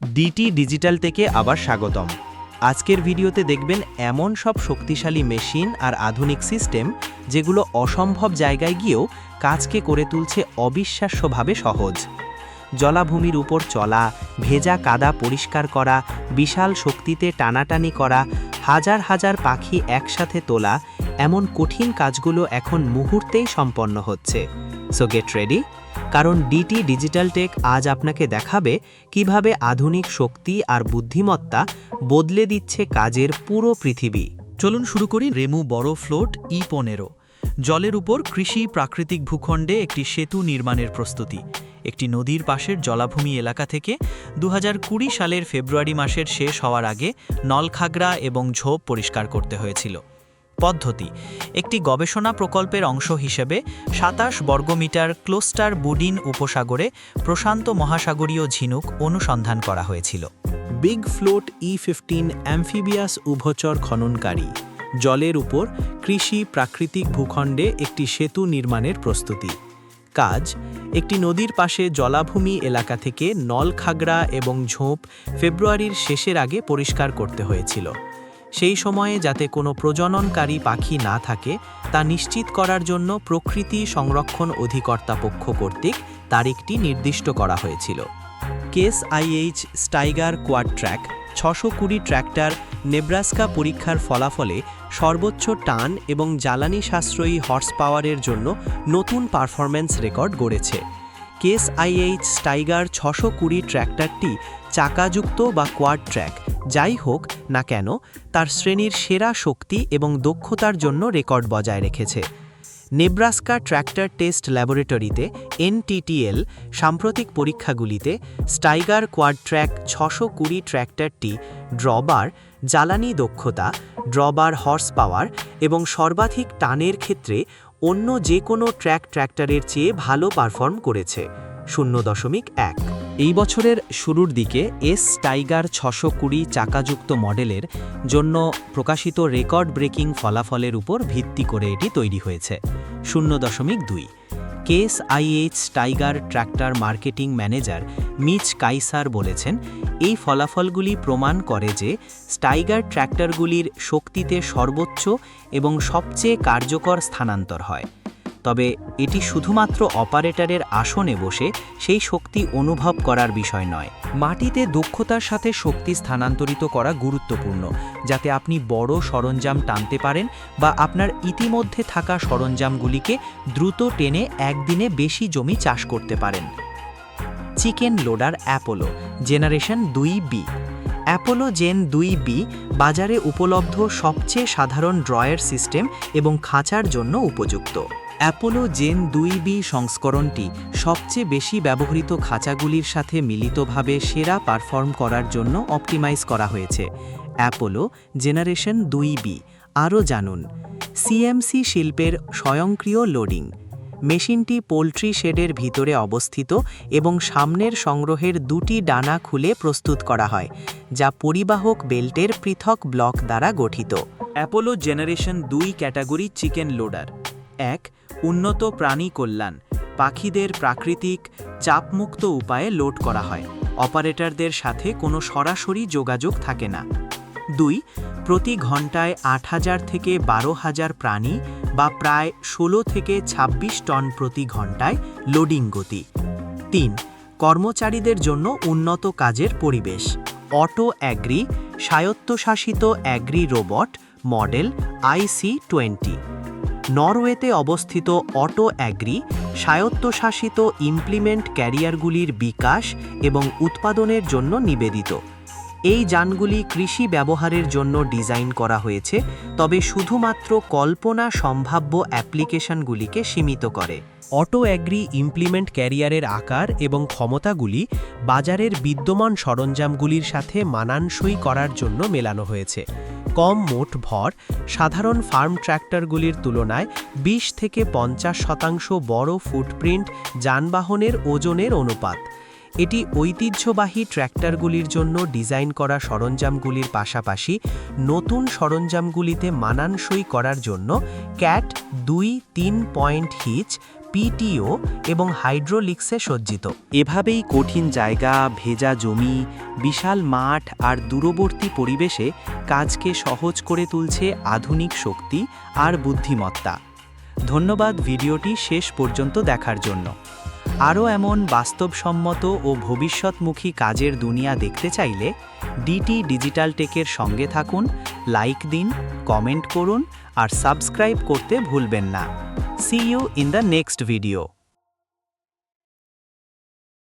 DT digital থেকে আবার স্বাগতম। আজকের ভিডিওতে দেখবেন এমন সব শক্তিশালী মেশিন আর আধুনিক সিস্টেম যেগুলো অসম্ভব জায়গায় গিয়েও কাজকে করে তুলছে অবিশ্বাস্যভাবে সহজ। জলাভূমির উপর চলা, ভেজা কাদা পরিষ্কার করা, বিশাল শক্তিতে টানাটানি করা, হাজার হাজার পাখি একসাথে তোলা, এমন কঠিন কাজগুলো এখন মুহূর্তেই সম্পন্ন হচ্ছে। সো গেট রেডি কারণ ডিটি ডিজিটাল টেক আজ আপনাকে দেখাবে কীভাবে আধুনিক শক্তি আর বুদ্ধিমত্তা বদলে দিচ্ছে কাজের পুরো পৃথিবী। চলুন শুরু করি রেমু বড় ফ্লোট ই পনেরো। জলের উপর কৃষি প্রাকৃতিক ভূখণ্ডে একটি সেতু নির্মাণের প্রস্তুতি। একটি নদীর পাশের জলাভূমি এলাকা থেকে দু হাজার কুড়ি সালের ফেব্রুয়ারি মাসের শেষ হওয়ার আগে নলখাগড়া এবং ঝোপ পরিষ্কার করতে হয়েছিল। পদ্ধতি। একটি গবেষণা প্রকল্পের অংশ হিসেবে সাতাশ বর্গমিটার ক্লোস্টার বুডিন উপসাগরে প্রশান্ত মহাসাগরীয় ঝিনুক অনুসন্ধান করা হয়েছিল। Big float E fifteen amphibious উভচর খননকারী। জলের উপর কৃষি প্রাকৃতিক ভূখণ্ডে একটি সেতু নির্মাণের প্রস্তুতি। কাজ, একটি নদীর পাশে জলাভূমি এলাকা থেকে নলখাগড়া এবং ঝোপ ফেব্রুয়ারির শেষের আগে পরিষ্কার করতে হয়েছিল। সেই সময়ে যাতে কোনো প্রজননকারী পাখি না থাকে, তা নিশ্চিত করার জন্য প্রকৃতি সংরক্ষণ অধিকর্তা পক্ষ কর্তৃক তারিখটি নির্দিষ্ট করা হয়েছিল। Case IH Steiger quad track ছশো কুড়ি ট্র্যাক্টর নেব্রাস্কা পরীক্ষার ফলাফলে সর্বোচ্চ টান এবং জ্বালানি সাশ্রয়ী হর্স পাওয়ারের জন্য নতুন পারফরম্যান্স রেকর্ড গড়েছে। কেস আইএইচ স্টাইগার ছশো কুড়ি ট্র্যাক্টরটি চাকাযুক্ত বা কোয়াড ট্র্যাক, যাই হোক না কেন, তার শ্রেণির সেরা শক্তি এবং দক্ষতার জন্য রেকর্ড বজায় রেখেছে। নেব্রাস্কা ট্র্যাক্টর টেস্ট ল্যাবরেটরিতে এনটিটিএল সাম্প্রতিক পরীক্ষাগুলিতে স্টাইগার কোয়াড ট্র্যাক ছশো কুড়ি ট্র্যাক্টরটি ড্রবার, জ্বালানি দক্ষতা, ড্রবার হর্স পাওয়ার এবং সর্বাধিক টানের ক্ষেত্রে অন্য যে কোনো ট্র্যাক ট্র্যাক্টরের চেয়ে ভালো পারফর্ম করেছে, শূন্য দশমিক এক। এই বছরের শুরুর দিকে এস টাইগার ছশো কুড়ি চাকাযুক্ত মডেলের জন্য প্রকাশিত রেকর্ড ব্রেকিং ফলাফলের উপর ভিত্তি করে এটি তৈরি হয়েছে, শূন্য দশমিক দুই। Case IH Tiger tractor marketing manager Mitch Kaiser বলেছেন এই ফলাফলগুলি প্রমাণ করে যে স্টাইগার ট্র্যাক্টরগুলির শক্তিতে সর্বোচ্চ এবং সবচেয়ে কার্যকর স্থানান্তর হয়। তবে এটি শুধুমাত্র অপারেটরের আসনে বসে সেই শক্তি অনুভব করার বিষয় নয়। মাটিতে দক্ষতার সাথে শক্তি স্থানান্তরিত করা গুরুত্বপূর্ণ, যাতে আপনি বড় সরঞ্জাম টানতে পারেন বা আপনার ইতিমধ্যে থাকা সরঞ্জামগুলিকে দ্রুত টেনে একদিনে বেশি জমি চাষ করতে পারেন। চিকেন লোডার অ্যাপোলো, জেনারেশন দুই বি। অ্যাপোলো জেন দুই বি বাজারে উপলব্ধ সবচেয়ে সাধারণ ড্রয়ার সিস্টেম এবং খাঁচার জন্য উপযুক্ত। অ্যাপোলো জেন দুই বি সংস্করণটি সবচেয়ে বেশি ব্যবহৃত খাঁচাগুলির সাথে মিলিতভাবে সেরা পারফর্ম করার জন্য অপটিমাইজ করা হয়েছে। অ্যাপোলো জেনারেশন দুই বি, আরও জানুন। সিএমসি শিল্পের স্বয়ংক্রিয় লোডিং। মেশিনটি পোলট্রি শেডের ভিতরে অবস্থিত এবং সামনের সংগ্রহের দুটি ডানা খুলে প্রস্তুত করা হয়, যা পরিবাহক বেল্টের পৃথক ব্লক দ্বারা গঠিত। অ্যাপোলো জেনারেশন দুই ক্যাটাগরি চিকেন লোডার। এক, উন্নত প্রাণী কল্যাণ। পাখিদের প্রাকৃতিক চাপমুক্ত উপায়ে লোড করা হয়। অপারেটরদের সাথে কোনো সরাসরি যোগাযোগ থাকে না। দুই, প্রতি ঘন্টায় আট হাজার থেকে বারো হাজার প্রাণী বা প্রায় ষোলো থেকে ২৬ টন প্রতি ঘন্টায় লোডিং গতি। তিন, কর্মচারীদের জন্য উন্নত কাজের পরিবেশ। অটো অ্যাগ্রি, স্বায়ত্তশাসিত agri robot model IC twenty নরওয়েতে অবস্থিত অটো অ্যাগ্রি, স্বায়ত্তশাসিত ইমপ্লিমেন্ট ক্যারিয়ারগুলির বিকাশ এবং উৎপাদনের জন্য নিবেদিত। এই যানগুলি কৃষি ব্যবহারের জন্য ডিজাইন করা হয়েছে, তবে শুধুমাত্র কল্পনা সম্ভাব্য অ্যাপ্লিকেশনগুলিকে সীমিত করে। অটো অ্যাগ্রি ইমপ্লিমেন্ট ক্যারিয়ারের আকার এবং ক্ষমতাগুলি বাজারের বিদ্যমান সরঞ্জামগুলির সাথে মানানসই করার জন্য মেলানো হয়েছে। কম মোট ভর, সাধারণ ফার্ম ট্র্যাক্টরগুলির তুলনায় ২০ থেকে পঞ্চাশ শতাংশ বড় ফুটপ্রিন্ট যানবাহনের ওজনের অনুপাত। এটি ঐতিহ্যবাহী ট্র্যাক্টরগুলির জন্য ডিজাইন করা সরঞ্জামগুলির পাশাপাশি নতুন সরঞ্জামগুলিতে মানানসই করার জন্য ক্যাট দুই তিন পয়েন্ট হিচ, পিটিও এবং হাইড্রোলিক্সে সজ্জিত। এভাবেই কঠিন জায়গা, ভেজা জমি, বিশাল মাঠ আর দূরবর্তী পরিবেশে কাজকে সহজ করে তুলছে আধুনিক শক্তি আর বুদ্ধিমত্তা। ধন্যবাদ ভিডিওটি শেষ পর্যন্ত দেখার জন্য। আরও এমন বাস্তবসম্মত ও ভবিষ্যৎমুখী কাজের দুনিয়া দেখতে চাইলে ডিটি ডিজিটাল টেকের সঙ্গে থাকুন লাইক দিন কমেন্ট করুন আর সাবস্ক্রাইব করতে ভুলবেন না। See you in the next video